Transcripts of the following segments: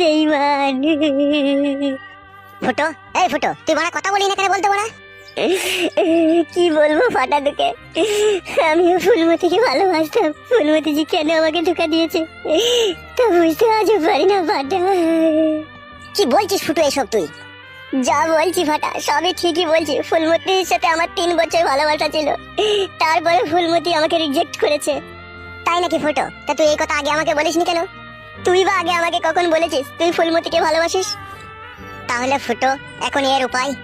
বেইমান ফুটো, এই ফুটো, তুই বড়া কথা বলি না কেন বলতে বড়া? কি বলব ফাটা তোকে আমিও ফুলমতিকে ভালোবাসতাম। ফুলমতি জি কেন আমাকে ধোকা দিয়েছে? তা বুঝতে আজও পারি না, ফাটা। কি বলছিস ফুটো এসব তুই? যা বলছি ফাটা, সবই ঠিকই বলছি। ফুলমতির সাথে আমার তিন বছর ভালোবাসা ছিল। তারপরে ফুলমতি আমাকে রিজেক্ট করেছে। তাই নাকি ফুটো? তা তুই এই কথা আগে আমাকে বলিসনি কেন? তুই বা আগে আমাকে কখন বলেছিস? তুই ফুলমতিকে ভালোবাসিস? তাহলে ফুটো, এখন এর উপায়।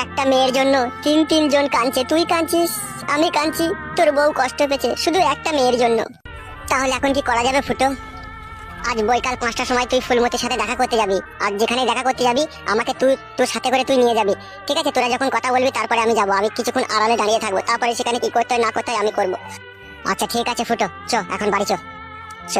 একটা মেয়ের জন্য তিন তিনজন কাঁদছে। তুই কাঁদছিস, আমি কাঁদছি, তোর বউ কষ্ট পেয়েছে, শুধু একটা মেয়ের জন্য। তাহলে এখন কি করা যাবে ফুটো? আজ বৈকাল পাঁচটার সময় তুই ফুলমতির সাথে দেখা করতে যাবি। আর যেখানে দেখা করতে যাবি, আমাকে তুই, তোর সাথে করে তুই নিয়ে যাবি। ঠিক আছে, তোরা যখন কথা বলবি, তারপরে আমি যাব। আমি কিছুক্ষণ আড়ালে দাঁড়িয়ে থাকব। তারপরে সেখানে কি করতে হয়, না করতে হয়, আমি করব। আচ্ছা ঠিক আছে ফুটো, চ, এখন বাড়ি চ। চ।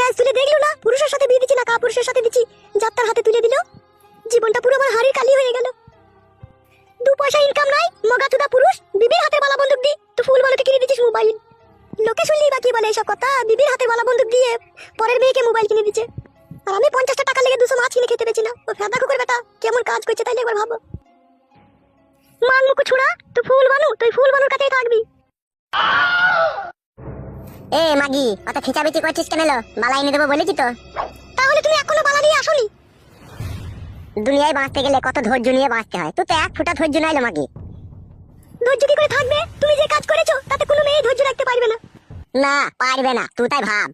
ছিল তুলে দেখল না? পুরুষের সাথে বিয়ে দিচ্ছি না, কাপুরুষের সাথে দিচ্ছি। যাত্রার হাতে তুলে দিল। জীবনটা পুরো আমার হাড়ির কালি হয়ে গেল। দু পয়সা ইনকাম নাই মগা মগাচুদা পুরুষ, বিবির হাতের বালা বন্দুক দি তুই ফুল বালুকে কিনে দিচ্ছিস মোবাইল লোকে শুনলেই বাকি বলে এইসব কথা? বিবির হাতের বালা বন্দুক দিয়ে পরের মেয়েকে মোবাইল কিনে দিচ্ছে। আর আমি পঞ্চাশটা টাকা লেগে দুশো মাছ কিনে খেতে পেয়েছি না। ও ফেদা কুকুর বেটা, কেমন কাজ করছে তাইলে একবার ভাবো। মান মুখ ছুড়া, তুই ফুল বানু, তুই ফুল বানুর কাছেই থাকবি। এ মাগি অত খিচাবিচি করছিস কেন এলো? বালা এনে দেবো বলেছি তো। তাহলে তুমি এখনও বালা নিয়ে আসোনি? দুনিয়ায় বাঁচতে গেলে কত ধৈর্য নিয়ে বাঁচতে হয়। তুই তো এক ফুটা ধৈর্য নাইলো মাগি। ধৈর্য কি করে থাকবে? তুমি যে কাজ করেছ তাতে কোনো মেয়ে ধৈর্য রাখতে পারবে না। না পারবে না। তুই তাই ভাব।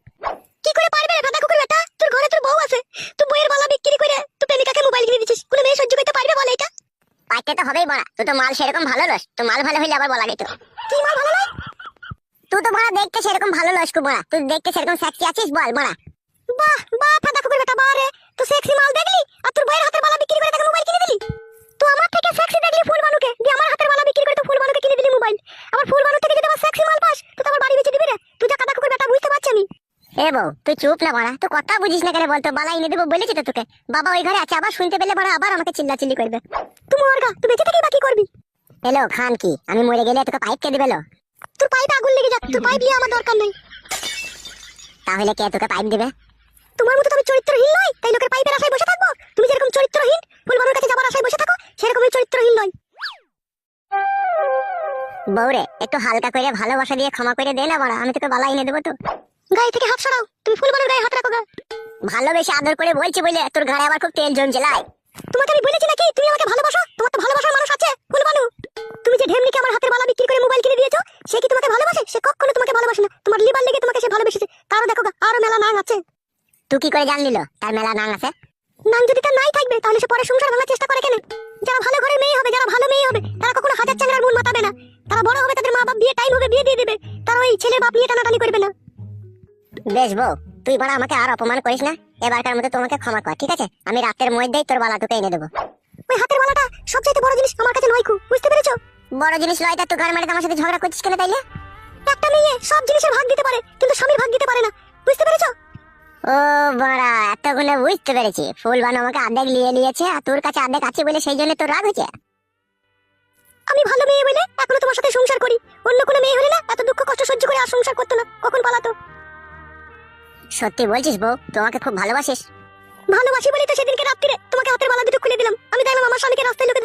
কি করে পারবে না দাদা কুকুর বেটা? তোর ঘরে তোর বউ আছে। তুই বইয়ের বালা বিক্রি করে তুই প্রেমিকাকে মোবাইল কিনে দিচ্ছিস। কোনো মেয়ে সহ্য করতে পারবে বলে এটা? পাইতে তো হবেই বড়া। তুই তো মাল সেরকম ভালো লস তো মাল ভালো হইলে আবার বলা গেত কি মাল ভালো নয়? তুই তো বড়া দেখতে সেরকম ভালো লস কু বড়া তুই দেখতে সেরকম সেক্সি আছিস, বল বড়া বাহ বাহ দাদা কুকুর বেটা বারে তো সেক্সি মাল দেখলি? আর তোর বইয়ের হাতের বালা বিক্রি করে তাকে মোবাইল কিনে দিলি? তুই আমার থেকে সেক্সি দেখলি ফুল বানুকে? দিয়ে আমার হাতের বালা বিক্রি করে তো ফুল বানুকে কিনে দিলি মোবাইল আবার ফুল বানু থেকে যদি আবার সেক্সি মাল পাস, তো আমার বাড়ি বেচে দিবি রে। তুই যা দাদা কুকুর বেটা, বুঝতে পারছি আমি। এ বউ, তুই চুপ না বড়া তুই কথা বুঝিস না কেন বলতো বালা এনে দেবো বলেছি তো তোকে। বাবা ওই ঘরে আছে, আবার শুনতে পেলে বড়া আবার আমাকে চিল্লা চিল্লি করবে। তুই মরগা, তুই বেঁচে থেকে বাকি করবি? এলো, খান কি? আমি মরে গেলে তোকে পাইপ কে দিবে লো? তোর পাইপে আগুন লেগে যাক তোর পাইপ নিয়ে আমার দরকার নেই। তাহলে কে তোকে পাইপ দিবে? তোমার মতো তো আমি চরিত্রহীন নই তাই লোকের পাইপের আশায় বসে থাকব? তুমি যেরকম চরিত্রহীন ফুলবানুর কাছে যাবার আশায় বসে থাকো সেরকম আমি চরিত্রহীন নই। বউরে একটু হালকা করে ভালোবাসা দিয়ে ক্ষমা করে দে না বড়া আমি তোকে বালা এনে দেবো তো। গায়ে থেকে হাত সরাও তুমি ফুলবানুর গায়ে হাত রাখো গা। ভালোবেসে আদর করে বলছি বলে তোর ঘাড়ে আবার খুব তেল জমছে লাই। তোমাকে আমি বলেছি নাকি তুমি আমাকে ভালোবাসো? তোমার তো ভালোবাসার মানুষ আছে ফুল ফুলবানু তুমি যে ঢেমনিকে আমার হাতের বালা বিক্রি করে মোবাইল কিনে দিয়েছ সে কি তোমাকে ভালোবাসে? সে কখনো তোমাকে ভালোবাসে না। তোমার লিবার লেগে তোমাকে সে ভালোবেসেছে। তারও দেখো আরও মেলা নাং আছে। তুই কি করে জানলিল তার মেলা নাং আছে? নাং যদি তার নাই থাকবে তাহলে সে পরে সংসার ভাঙার চেষ্টা করে কেন? যারা ভালো ঘরের মেয়ে হবে যারা ভালো মেয়ে হবে তারা কখনো হাজার চাংড়ার মন মাতাবে না। তারা বড় হবে তাদের মা বাপ বিয়ে টাইম হবে বিয়ে দিয়ে দেবে। তারা ওই ছেলের বাপ নিয়ে টানাটানি করবে না। বেশ বউ তুই বড় আমাকে আর অপমান করিস না। এবারকার মতো তোমাকে ক্ষমা কর ঠিক আছে? আমি রাতের মধ্যেই তোর বালা তোকে এনে দেবো। সবচাইতে বড় জিনিস আমার কাছে নয় বুঝতে পেরেছ? বড় জিনিস লয় তা ঘর মেরে আমার সাথে ঝগড়া করছিস কেন তাইলে? একটা মেয়ে সব জিনিসের ভাগ দিতে পারে কিন্তু স্বামীর ভাগ দিতে পারে না বুঝতে পেরেছ? ও বড়া এতগুলো বুঝতে পেরেছি। ফুল বানো আমাকে আর্ধেক নিয়ে নিয়েছে আর তোর কাছে আর্ধেক আছে বলে সেই জন্য তোর রাগ হয়েছে? আমি ভালো মেয়ে বলে এখনও তোমার সাথে সংসার করি। অন্য কোনো মেয়ে হলে না এত দুঃখ কষ্ট সহ্য করে আর সংসার করতো না। কখন পালাতো? সত্যি বলছিস বউ তোমাকে খুব ভালোবাসিস। ভালোবাসি বলে তো সেদিনকে রাত্রিরে তোমাকে হাতের বালা দুটো খুলে দিলাম। আমি দেখলাম আমার স্বামীকে রাস্তায় লোকে